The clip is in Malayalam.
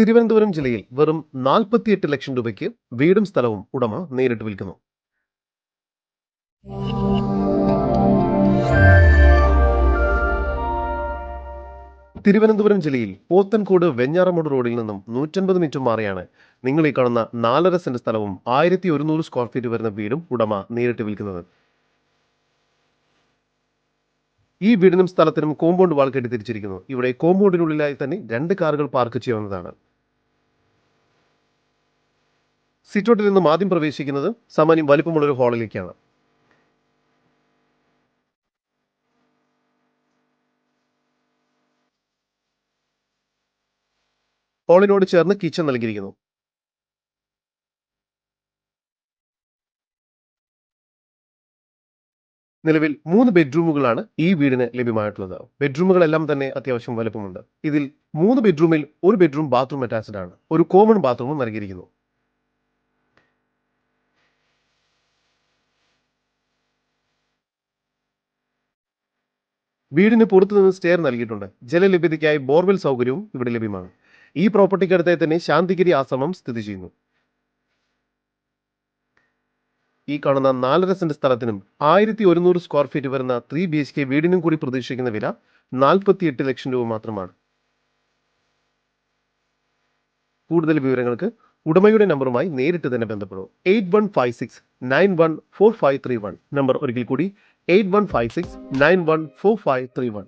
തിരുവനന്തപുരം ജില്ലയിൽ വെറും നാൽപ്പത്തിയെട്ട് ലക്ഷം രൂപയ്ക്ക് വീടും സ്ഥലവും ഉടമ നേരിട്ട് വിൽക്കുന്നു. തിരുവനന്തപുരം ജില്ലയിൽ പോത്തൻകോട് വെഞ്ഞാറമൂട് റോഡിൽ നിന്നും നൂറ്റൻപത് മിനിറ്റ് മാറിയാണ് നിങ്ങൾ ഈ കാണുന്ന നാലര സെന്റ് സ്ഥലവും ആയിരത്തി ഒരുന്നൂറ് സ്ക്വയർ ഫീറ്റ് വരുന്ന വീടും ഉടമ നേരിട്ട് വിൽക്കുന്നത്. ഈ വീടിനും സ്ഥലത്തിനും കോമ്പൗണ്ട് വാൾ കെട്ടി തിരിച്ചിരിക്കുന്നു ഇവിടെ കോമ്പൗണ്ടിനുള്ളിലായി തന്നെ രണ്ട് കാറുകൾ പാർക്ക് ചെയ്യാവുന്നതാണ്. സിറ്റോട്ടിൽ നിന്നും ആദ്യം പ്രവേശിക്കുന്നത് സാമാന്യം വലിപ്പമുള്ളൊരു ഹാളിലേക്കാണ്. ഹാളിനോട് ചേർന്ന് കിച്ചൺ നൽകിയിരിക്കുന്നു. നിലവിൽ മൂന്ന് ബെഡ്റൂമുകളാണ് ഈ വീടിന് ലഭ്യമായിട്ടുള്ളത്. ബെഡ്റൂമുകളെല്ലാം തന്നെ അത്യാവശ്യം വലുപ്പമുണ്ട്. ഇതിൽ മൂന്ന് ബെഡ്റൂമിൽ ഒരു ബെഡ്റൂം ബാത്റൂം അറ്റാച്ച്ഡ് ആണ്. ഒരു കോമൺ ബാത്റൂമും നൽകിയിരിക്കുന്നു. വീടിന് പുറത്തു നിന്ന് സ്റ്റെയർ നൽകിയിട്ടുണ്ട്. ജലലഭ്യതയ്ക്കായി ബോർവെൽ സൗകര്യവും ഇവിടെ ലഭ്യമാണ്. ഈ പ്രോപ്പർട്ടിക്കടുത്തായി തന്നെ ശാന്തിഗിരി ആശ്രമം സ്ഥിതി ചെയ്യുന്നു. ഈ കാണുന്ന നാലര സെന്റ് സ്ഥലത്തിനും ആയിരത്തി ഒരുന്നൂറ് സ്ക്വയർ ഫീറ്റ് വരുന്ന ത്രീ ബി എച്ച് കെ വീടിനും കൂടി പ്രതീക്ഷിക്കുന്ന വില നാൽപ്പത്തി എട്ട് ലക്ഷം രൂപ മാത്രമാണ്. കൂടുതൽ വിവരങ്ങൾക്ക് ഉടമയുടെ നമ്പറുമായി നേരിട്ട് തന്നെ ബന്ധപ്പെടും eight one five six nine one four five three one. Number ഒരിക്കൽ കൂടി 8156914531.